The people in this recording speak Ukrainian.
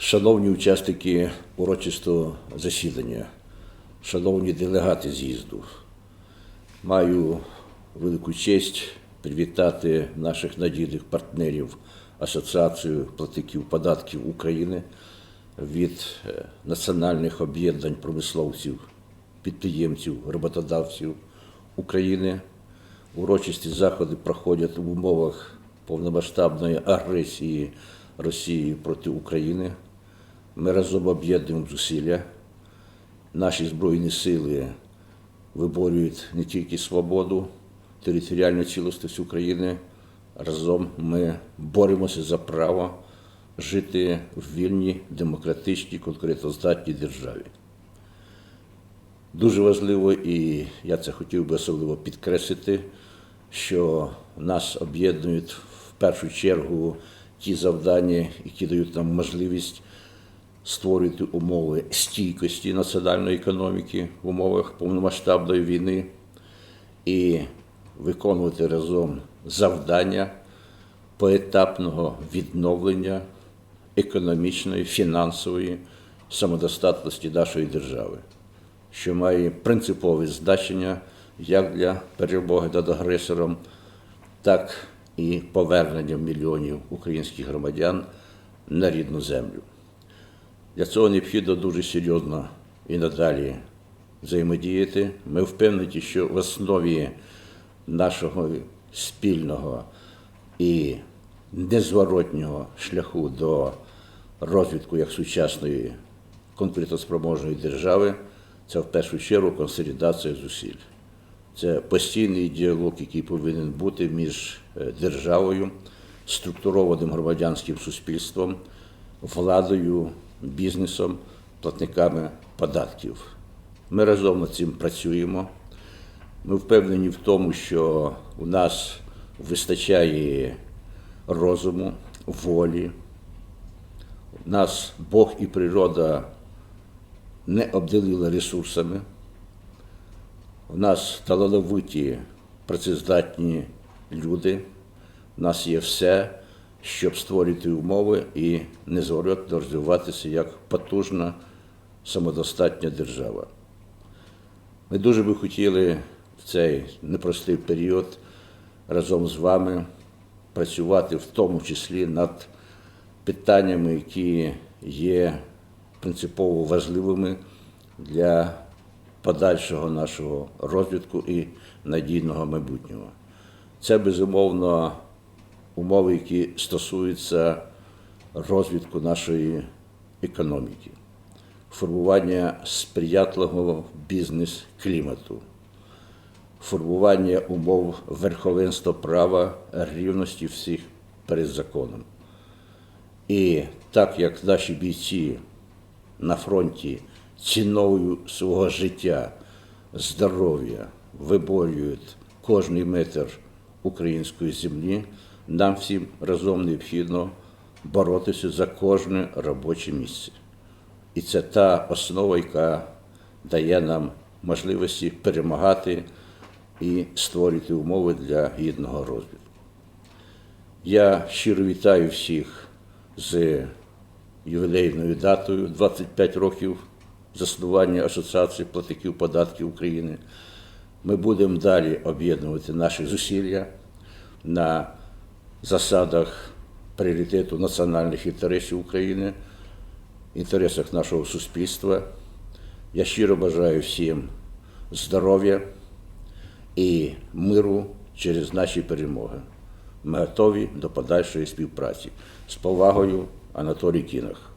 Шановні учасники урочистого засідання, шановні делегати з'їзду, маю велику честь привітати наших надійних партнерів Асоціацію платників податків України від е, національних об'єднань промисловців, підприємців, роботодавців України. Урочисті заходи проходять в умовах повномасштабної агресії Росії проти України. Ми разом об'єднуємо зусилля. Наші Збройні сили виборюють не тільки свободу, територіальну цілісність України. Разом ми боремося за право жити в вільній, демократичній, конкурентоздатній державі. Дуже важливо, і я це хотів би особливо підкреслити, що нас об'єднують в першу чергу ті завдання, які дають нам можливість створити умови стійкості національної економіки в умовах повномасштабної війни і виконувати разом завдання поетапного відновлення економічної, фінансової самодостатності нашої держави, що має принципове значення як для перемоги над агресором, так і повернення мільйонів українських громадян на рідну землю. Для цього необхідно дуже серйозно і надалі взаємодіяти. Ми впевнені, що в основі нашого спільного і незворотнього шляху до розвитку як сучасної конкурентоспроможної держави це в першу чергу консолідація зусиль. Це постійний діалог, який повинен бути між е, державою, структурованим громадянським суспільством, владою, бізнесом, платниками податків. Ми разом над цим працюємо. Ми впевнені в тому, що у нас вистачає розуму, волі. У Нас Бог і природа не обделили ресурсами. У нас талановиті, працездатні люди. У нас є все, щоб створити умови і незворотно розвиватися як потужна самодостатня держава. Ми дуже би хотіли в цей непростий період разом з вами працювати в тому числі над питаннями, які є принципово важливими для подальшого нашого розвитку і надійного майбутнього. Це безумовно умови, які стосуються розвитку нашої економіки, формування сприятливого бізнес-клімату, формування умов верховенства права, рівності всіх перед законом. І так як наші бійці на фронті ціною свого життя, здоров'я виборюють кожний метр української землі, нам всім разом необхідно боротися за кожне робоче місце. І це та основа, яка дає нам можливості перемагати і створити умови для гідного розвитку. Я щиро вітаю всіх з ювілейною датою 25 років заснування Асоціації платників податків України. Ми будемо далі об'єднувати наші зусилля на засадах пріоритету національних інтересів України, інтересах нашого суспільства. Я щиро бажаю всім здоров'я і миру через наші перемоги. Ми готові до подальшої співпраці. З повагою, Анатолій Кінах.